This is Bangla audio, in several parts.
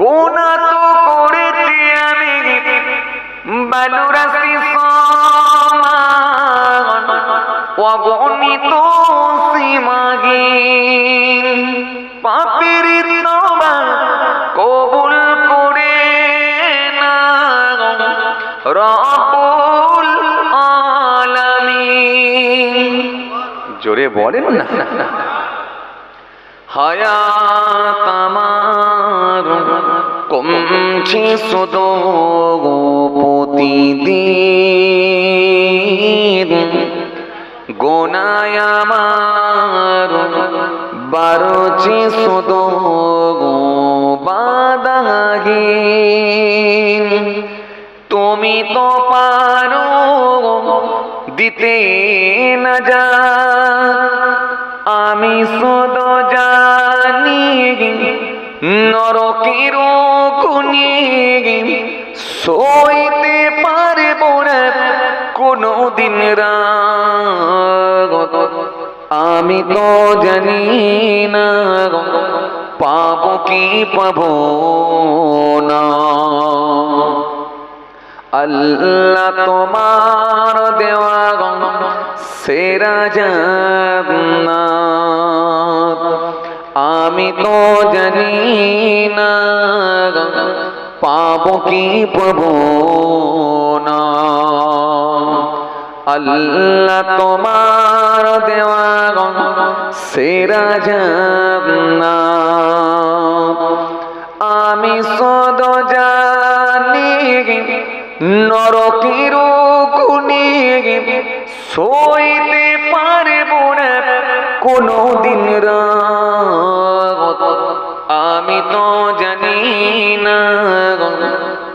গোনা তো করেছি আমি, বালুরাশি সমান, অগণিত সীমাহীন পাপের তবা কবুল করে না রবুল আলামিন। জোরে বলেন না। হায়াত আমার কমছে শুধু প্রতিদিন। গোনায় আমার বারোছে শুধু বাদাগীন তুমি তো পারো দিতে না যা। আমি শুধু জানি, নরকের সইতে পারব না কোনো রাত আমি তো জানি না পাব কি পাব না। আল্লাহ তোমার দেওয়া সেরা জান্নাত। আমি তো জানি না পাব কি পাব না? আল্লাহ তোমার দেওয়া সেরা জান্নাত আমি সদ জানি নরকের গুণে সইতে পারব না কোনো দিন আমি তো জানি না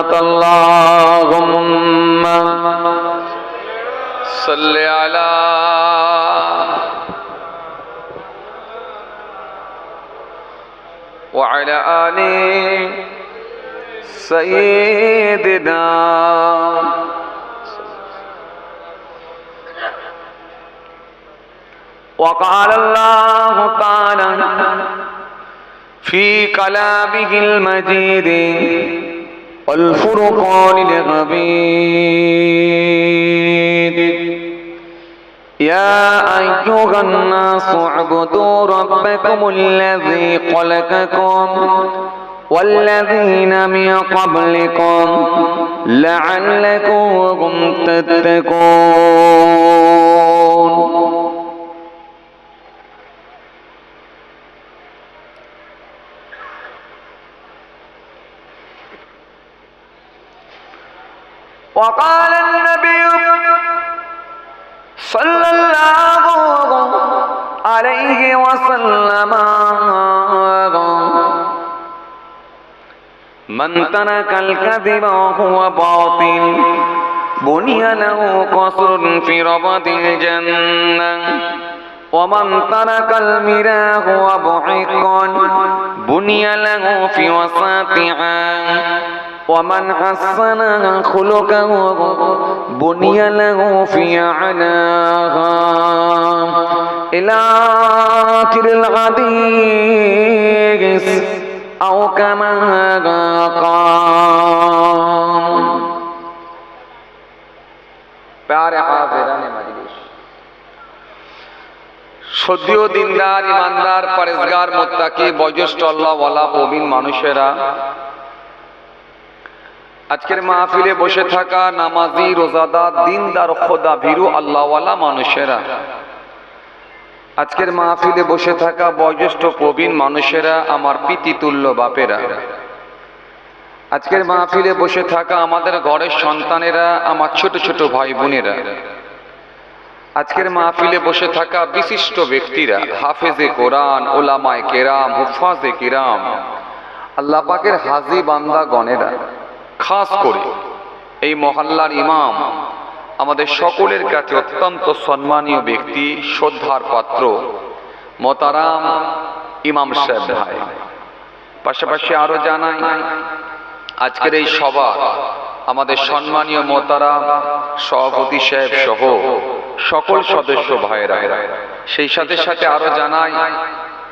سبحانك اللهم. صل على وعلى آل سيدنا وقال الله تعالى في كلامه المجيد والفرقان الغبيد يا أيها الناس اعبدوا ربكم الذي خلقكم والذين من قبلكم لعلكم تتقون. وقال النبي صلى الله عليه وسلم من ترك الكذب وهو باطل بني له قصر في ربط الجنة. ومن ترك المراه وبعق بني له في وساطها ومن حسن خلقه بني له في أعلاها إلى آخر الحديث أو كما قال প্যারে হাফেরানে মজলিস সদ্যীয় দিনদার ইমানদার পরেজগার মোত্তাকি বয়োজ্যেষ্ঠ আল্লাহওয়ালা প্রবীণ মানুষেরা আজকের মাহফিলে বসে থাকা নামাজি রোজাদার দিনদার, খোদা, ভীরু, আল্লাহওয়ালা মানুষেরা। আজকের মাহফিলে বসে থাকা বয়োজ্যেষ্ঠ প্রবীণ মানুষেরা, আমার পিতিতুল্য বাপেরা। আজকের মাহফিলে বসে থাকা আমাদের ঘরের সন্তানেরা, আমার ছোট ছোট ভাই বোনেরা আজকের মাহফিলে বসে থাকা বিশিষ্ট ব্যক্তিরা, হাফেজে কোরআন, ওলামায় কেরাম, হুফাজে কিরাম আল্লাহ পাকের হাজি বান্দা গণেরা খাস করে এই মহল্লার ইমাম আমাদের সকলের কাছে অত্যন্ত সম্মানীয় ব্যক্তি, শ্রদ্ধার পাত্র, মতারাম ইমাম সাহেব ভাই। পাশাপাশি আরও জানাই, আজকের এই সভা আমাদের সম্মানীয় মোতারাম, সভাপতি সাহেব সহ সকল সদস্য ভাইরা সেই সাথে সাথে আরও জানাই,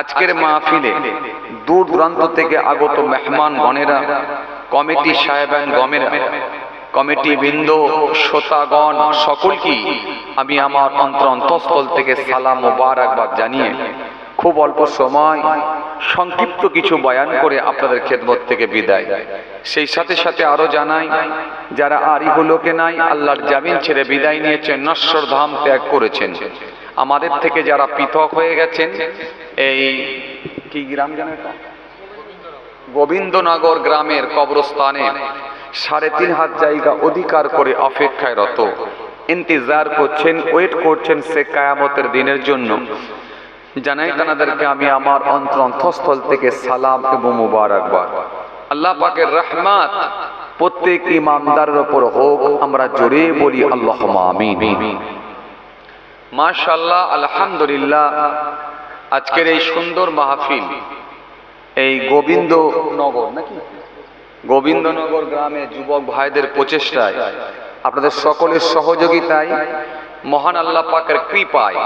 আজকের মাহফিলে দূর দূরান্ত থেকে আগত মেহমান গণেরা কমিটি সাহেবান গমেরা। কমিটি বৃন্দ, শ্রোতাগণ সকলকেই আমি আমার অন্তর অন্তঃস্থল থেকে সালাম মোবারকবাদ জানিয়ে খুব অল্প সময় সংক্ষিপ্ত কিছু বয়ান করে আপনাদের খেদমত থেকে বিদায়। সেই সাথে সাথে আরও জানাই, যারা আর ইহলোকে নাই, আল্লাহর জামিন ছেড়ে বিদায় নিয়েছেন, নশ্বর ধাম ত্যাগ করেছেন। আমাদের থেকে যারা পৃথক হয়ে গেছেন, এই কি গ্রাম জানো গোবিন্দনগর গ্রামের কবরস্থানে সাড়ে তিন হাত জায়গা অধিকার করে অপেক্ষায় রত ইন্তজার করছেন, ওয়েট করছেন সে কায়ামতের দিনের জন্য। জানাই তানাদেরকে আমি আমার অন্তর অন্তঃস্থল থেকে সালাম এবং মুবারকবাদ। আল্লাহ পাকের রহমাত প্রত্যেক ইমানদারের ওপর হোক, আমরা জোরে বলি আল্লাহ আমিন। মাশাল্লাহ আলহামদুলিল্লাহ, আজকের এই সুন্দর মাহফিল এই গোবিন্দ নগর নাকি? গোবিন্দনগর গ্রামে যুবক ভাইদের প্রচেষ্টায় আপনাদের সকলের সহযোগিতায় মহান আল্লাহ পাকের কৃপায়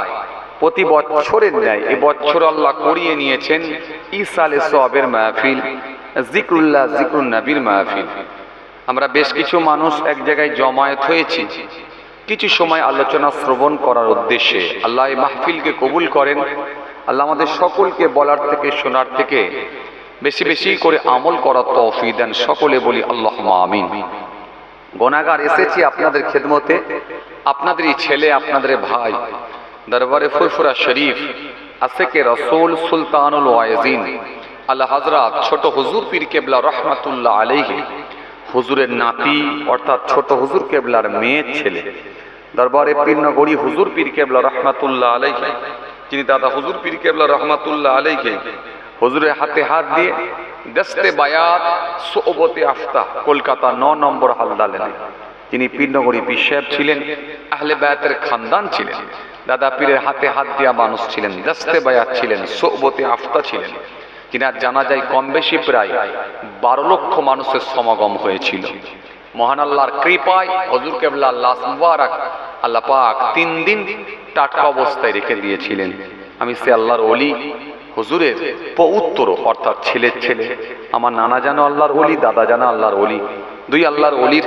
প্রতি বছরের ন্যায় এ বছর আল্লাহ করিয়ে নিয়েছেন ইসালে সবের মাহফিল জিক্রুল্লাহ জিক্রুল নবীর মাহফিল। আমরা বেশ কিছু মানুষ এক জায়গায় জমায়েত হয়েছি। কিছু সময় আলোচনা শ্রবণ করার উদ্দেশ্যে আল্লাহ এই মাহফিলকে কবুল করেন। আল্লাহ আমাদের সকলকে বলার থেকে, শোনার থেকে বেশি বেশি করে আমল করার তৌফি দেন। সকলে বলি আল্লাহ আমিন। গনাগার এসেছি আপনাদের খেদমতে। আপনাদেরই ছেলে, আপনাদের ভাই, দরবারে ফুরফুরা শরীফ আসেকে রসুল সুলতানুল ওয়াইজিন আল্লাহ হজরত, ছোট হুজুর পীর কেবলা রহমাতুল্লাহ আলাইহি, হুজুরের নাতি, অর্থাৎ ছোট হুজুর কেবলার মেয়ের ছেলে। দরবারে পীরনগরী হুজুর পীর কেবলা রহমাতুল্লাহ আলাইহি যিনি দাদা হুজুর পীর কেবলা রহমাতুল্লাহ আলাইহি হুজুরের হাতে হাত দিয়ে দস্তে বায়াত সোবতে আফতা কলকাতা ন নম্বর হালদা লেনে তিনি পীরনগরী পীর সাহেব ছিলেন, আহলে বায়াতের খানদান ছিলেন। দাদা পীরের হাতে হাত দেওয়া মানুষ ছিলেন, দস্তে বায়াত ছিলেন সোবতে আফতা ছিলেন। তিনার জানা যায় কম বেশি প্রায় বারো লক্ষ মানুষের সমাগম হয়েছিল। মহান আল্লাহর কৃপায় হজুর কেবলা আল্লাহ মুবারক আল্লাহ পাক তিন দিন টাটকা অবস্থায় রেখে দিয়েছিলেন। আমি সে আল্লাহর অলি হুজুরের পৌত্তর, অর্থাৎ ছেলের ছেলে। আমার নানা জানো আল্লাহর অলি দাদা জানা আল্লাহর অলি দুই আল্লাহর অলির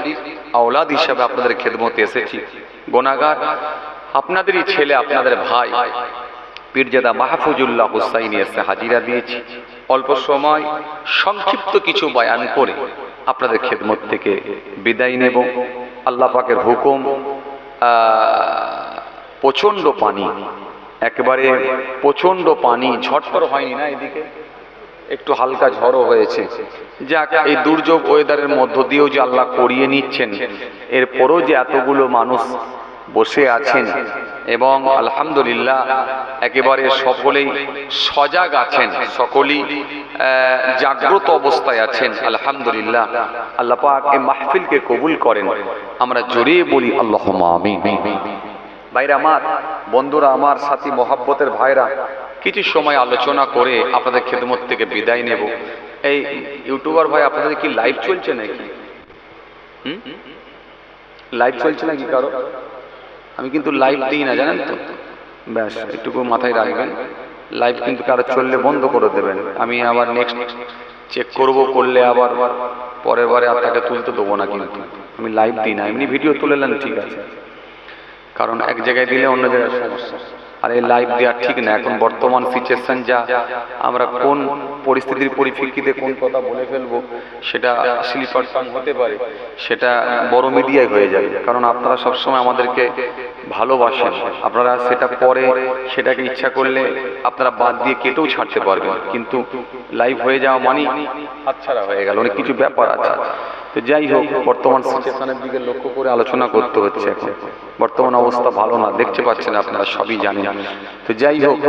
আওলাদ হিসাবে আপনাদের খেদমতে এসেছি। গোনাগার, আপনাদেরই ছেলে, আপনাদের ভাই, পীরজাদা মাহফুজুল্লাহ হুসাইনি এসে হাজিরা দিয়েছি। অল্প সময় সংক্ষিপ্ত কিছু বয়ান করে আপনাদের খেদমত থেকে বিদায় নেব। আল্লাহ পাকের হুকুম প্রচণ্ড পানি, একবারে প্রচণ্ড পানি ঝটফর হয়নি না এদিকে? একটু হালকা ঝড়ও হয়েছে। যাক, এই দুর্যোগ ওয়েদারের মধ্য দিয়েও যে আল্লাহ করিয়ে নিচ্ছেন, এরপরও যে এতগুলো মানুষ বসে আছেন এবং আলহামদুলিল্লাহ একেবারে সকলেই সজাগ আছেন, সকলেই জাগ্রত অবস্থায় আছেন, আলহামদুলিল্লাহ। আল্লাহ এই মাহফিলকে কবুল করেন। আমরা জোরে বলি আল্লাহ আমিন। ভাইরা আমার, বন্ধুরা আমার, সাথী, মোহাব্বতের ভাইরা, কিছু সময় আলোচনা করে আপনাদের খেদমত থেকে বিদায় নেব। এই ইউটিউবার ভাই, আপনাদের কি লাইভ চলছে নাকি? লাইভ চলছে নাকি কারও? আমি কিন্তু লাইভ দিই না, জানেন তো? ব্যাস একটুকু মাথায় রাখবেন। লাইভ কিন্তু কারও চললে বন্ধ করে দেবেন। আমি আবার নেক্সট চেক করব, করলে আবার পরের বারে আর তাকে তুলতে দেবো না কিন্তু। আমি লাইভ দিই না, এমনি ভিডিও তুলে নেন, ঠিক আছে। কারণ এক জায়গায় দিলে অন্য জায়গায় সমস্যা। আর এই লাইভ দেওয়া ঠিক না। এখন বর্তমান সিচুয়েশন যা, আমরা কোন পরিস্থিতির পরিপ্রেক্ষিতে কোন কথা বলে ফেলব, সেটা স্লিপার হতে পারে। সেটা বড় মিডিয়ায় হয়ে যাবে। কারণ আপনারা সবসময় আমাদেরকে ভালোবাসেন। আপনারা সেটা পরে, সেটাকে ইচ্ছা করলে আপনারা বাদ দিয়ে কেটেও ছাড়তে পারবেন। কিন্তু লাইভ হয়ে যাওয়া মানে হাতছাড়া হয়ে গেল। অনেক কিছু ব্যাপার আছে। তো যাই হোক, বর্তমান সিচুয়েশনের দিকে লক্ষ্য করে আলোচনা করতে হচ্ছে এখন। বর্তমান অবস্থা ভালো না, দেখতে পাচ্ছেন আপনারা, সবই জানেন। তো যাই হোক,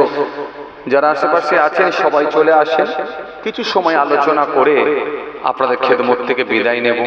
যারা আশেপাশে আছেন, সবাই চলে আসেন। কিছু সময় আলোচনা করে আপনাদের খেদমত থেকে বিদায় নেব।